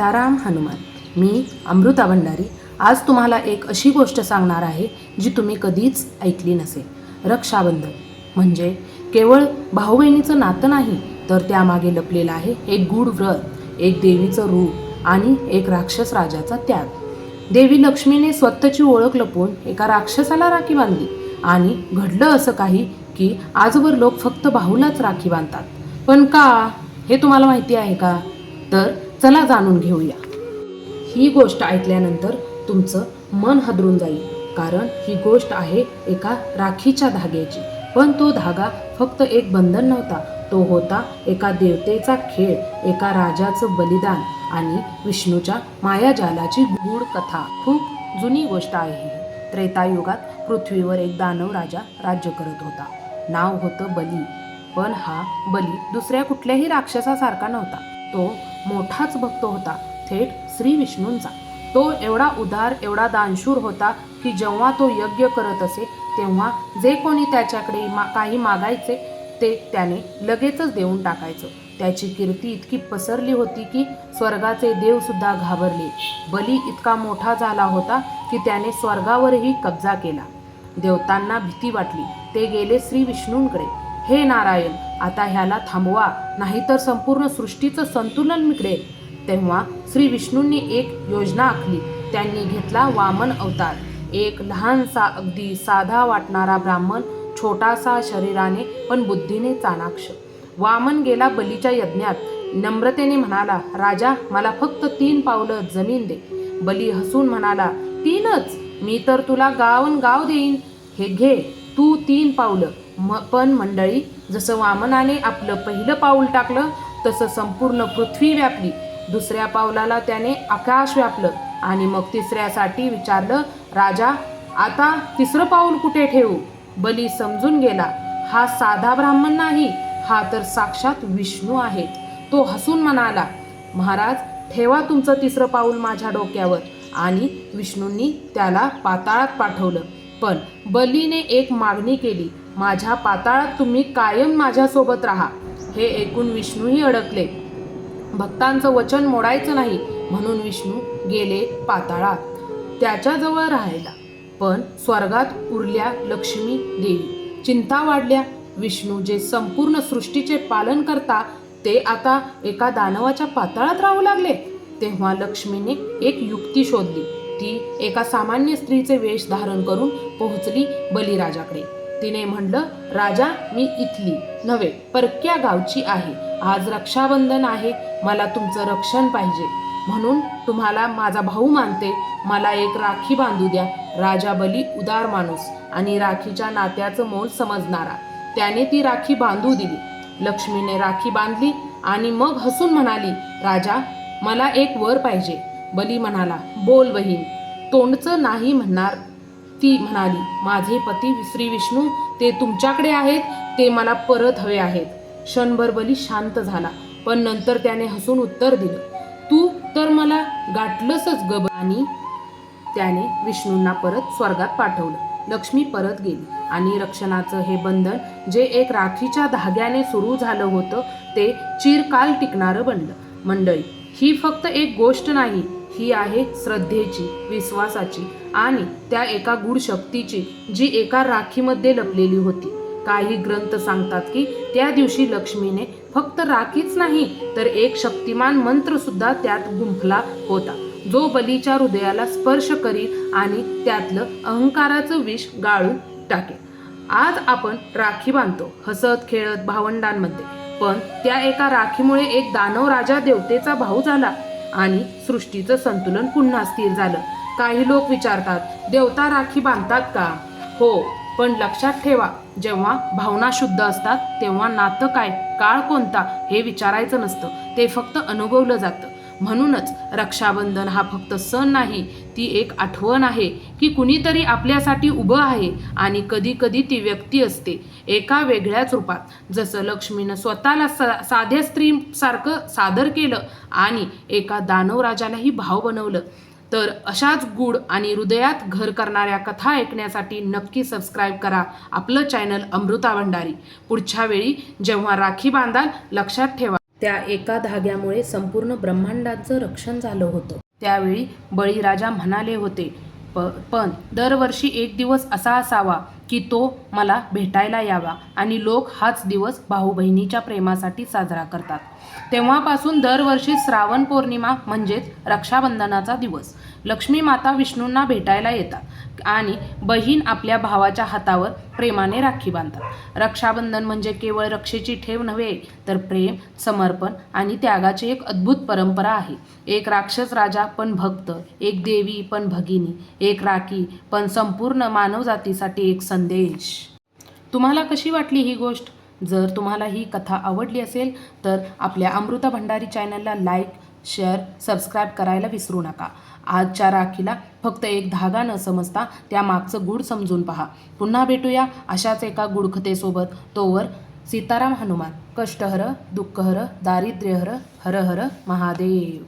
सीताराम हनुमान. मी अमृता भंडारी. आज तुम्हाला एक अशी गोष्ट सांगणार आहे जी तुम्ही कधीच ऐकली नसेल. रक्षाबंधन म्हणजे केवळ भाऊ बहिणीचं नातं नाही तर त्यामागे लपलेलं आहे एक गूढ व्रत एक देवीचं रूप आणि एक राक्षस राजाचा त्याग. देवी लक्ष्मीने स्वतःची ओळख लपवून एका राक्षसाला राखी बांधली. आणि घडलं असं काही की आजवर लोक फक्त भाऊलाच राखी बांधतात. पण का? हे तुम्हाला माहिती आहे का? तर चला जाणून घेऊया. ही गोष्ट ऐकल्यानंतर तुमचं मन हदरून जाईल कारण ही गोष्ट आहे एका राखीच्या धाग्याची. पण तो धागा फक्त एक बंधन नव्हता तो होता एका देवतेचा खेळ एका राजाचं बलिदान आणि विष्णूच्या मायाजालाची गूढ कथा. खूप जुनी गोष्ट आहे ही. त्रेतायुगात पृथ्वीवर एक दानव राजा राज्य करत होता. नाव होतं बली पण हा बली दुसऱ्या कुठल्याही राक्षसासारखा नव्हता. तो मोठाच भक्त होता. थेट श्री विष्णूंचा. तो एवढा उदार एवढा दानशूर होता की जेव्हा तो यज्ञ करत असे तेव्हा जे कोणी त्याच्याकडे मा काही मागायचे ते त्याने लगेचच देऊन टाकायचं. त्याची कीर्ती इतकी पसरली होती की स्वर्गाचे देवसुद्धा घाबरले. बली इतका मोठा झाला होता की त्याने स्वर्गावरही कब्जा केला. देवतांना भीती वाटली. ते गेले श्री विष्णूंकडे. हे नारायण आता ह्याला थांबवा नाहीतर संपूर्ण सृष्टीचं संतुलन बिघडेल. तेव्हा श्री विष्णूंनी एक योजना आखली. त्यांनी घेतला वामन अवतार. एक लहानसा अगदी साधा वाटणारा ब्राह्मण छोटासा शरीराने पण बुद्धीने चाणाक्ष. वामन गेला बलीच्या यज्ञात. नम्रतेने म्हणाला राजा मला फक्त तीन पावलं जमीन दे. बली हसून म्हणाला तीनच? मी तर तुला गावन गाव देईन. हे घे. तू तीन पावलं म पण मंडळी जसं वामनाने आपलं पहिलं पाऊल टाकलं तसं संपूर्ण पृथ्वी व्यापली. दुसऱ्या पावलाला त्याने आकाश व्यापलं आणि मग तिसऱ्यासाठी विचारलं राजा आता तिसरं पाऊल कुठे ठेवू? बली समजून गेला हा साधा ब्राह्मण नाही हा तर साक्षात विष्णू आहेत तो हसून म्हणाला महाराज ठेवा तुमचं तिसरं पाऊल माझ्या डोक्यावर. आणि विष्णूंनी त्याला पाताळात पाठवलं. पण बलीने एक मागणी केली माझ्या पाताळात तुम्ही कायम माझ्यासोबत राहा. हे ऐकून विष्णूही अडकले. भक्तांचं वचन मोडायचं नाही म्हणून विष्णू गेले पाताळात. त्याच्याजवळ राहायला. पण स्वर्गात उरल्या लक्ष्मी देवी. चिंता वाढल्या. विष्णू जे संपूर्ण सृष्टीचे पालन करता ते आता एका दानवाच्या पाताळात राहू लागले. तेव्हा लक्ष्मीने एक युक्ती शोधली. ती एका सामान्य स्त्रीचे वेश धारण करून पोहोचली बलिराजाकडे. तिने म्हणलं राजा मी इथली. नव्हे परक्या गावची आहे. आज रक्षाबंधन आहे. मला तुमचं रक्षण पाहिजे. म्हणून तुम्हाला माझा भाऊ मानते. मला एक राखी बांधू द्या. राजा बली उदार माणूस आणि राखीच्या नात्याचं मोल समजणारा. त्याने ती राखी बांधू दिली. लक्ष्मीने राखी बांधली आणि मग हसून म्हणाली राजा मला एक वर पाहिजे. बली म्हणाला बोल बहीण तोंडचं नाही म्हणणार. ती म्हणाली माझे पती श्री विष्णू ते तुमच्याकडे आहेत ते मला परत हवे आहेत. क्षणभर बली शांत झाला पण नंतर त्याने हसून उत्तर दिलं तू तर मला गाठलंसच गब आणि त्याने विष्णूंना परत स्वर्गात पाठवलं. लक्ष्मी परत गेली आणि रक्षणाचं हे बंधन जे एक राखीच्या धाग्याने सुरू झालं होतं ते चिरकाल टिकणारं बनलं. मंडळी ही फक्त एक गोष्ट नाही ही आहे श्रद्धेची विश्वासाची आणि त्या एका गूढ शक्तीची जी एका राखीमध्ये लपलेली होती. काही ग्रंथ सांगतात की त्या दिवशी लक्ष्मीने फक्त राखीच नाही तर एक शक्तिमान मंत्र सुद्धा त्यात गुंफला होता. जो बलीच्या हृदयाला स्पर्श करील आणि त्यातलं अहंकाराचं विष गाळून टाकेल आज आपण राखी बांधतो हसत खेळत भावंडांमध्ये. पण त्या एका राखीमुळे एक दानव राजा देवतेचा भाऊ झाला. आणि सृष्टीचं संतुलन पुन्हा स्थिर झालं. काही लोक विचारतात देवता राखी बांधतात का? हो पण लक्षात ठेवा जेव्हा भावना शुद्ध असतात तेव्हा नातं काय काळ कोणता हे विचारायचं नसतं. ते फक्त अनुभवलं जातं. म्हणूनच रक्षाबंधन हा फक्त सण नाही ती एक आठवण आहे की कुणीतरी आपल्यासाठी उभं आहे आणि कधी कधी ती व्यक्ती असते एका वेगळ्याच रूपात. जसं लक्ष्मीनं स्वतःला सा साध्या स्त्रीसारखं सादर केलं आणि एका दानवराजालाही भाव बनवलं. तर अशाच गूढ आणि हृदयात घर करणाऱ्या कथा ऐकण्यासाठी नक्की सबस्क्राईब करा आपलं चॅनल अमृता भंडारी. पुढच्या वेळी जेव्हा राखी बांधाल लक्षात ठेवा. त्या एका धाग्यामुळे संपूर्ण ब्रह्मांडाचं रक्षण झालं होतं. त्यावेळी बळीराजा म्हणाले होते प पण दरवर्षी एक दिवस असा असावा की तो मला भेटायला यावा आणि लोक हाच दिवस भाऊ बहिणीच्या प्रेमासाठी साजरा करतात. तेव्हापासून दरवर्षी श्रावण पौर्णिमा म्हणजेच रक्षाबंधनाचा दिवस. लक्ष्मी माता विष्णूंना भेटायला येतात. आणि बहीण आपल्या भावाच्या हातावर प्रेमाने राखी बांधतात. रक्षाबंधन म्हणजे केवळ रक्षेची ठेव नव्हे तर प्रेम समर्पण आणि त्यागाची एक अद्भुत परंपरा आहे. एक राक्षस राजा पण भक्त एक देवी पण भगिनी एक राखी पण संपूर्ण मानवजातीसाठी एक संदेश. तुम्हाला कशी वाटली ही गोष्ट? जर तुम्हाला ही कथा आवडली असेल तर आपल्या अमृता भंडारी चॅनलला लाईक शेअर सबस्क्राईब करायला विसरू नका. आजच्या राखीला फक्त एक धागा न समजता त्या मागचं गुढ समजून पहा. पुन्हा भेटूया अशाच एका गुडखतेसोबत तोवर सीताराम हनुमान कष्टहर दुःखहर दारिद्र्यहर हर हर महादेव.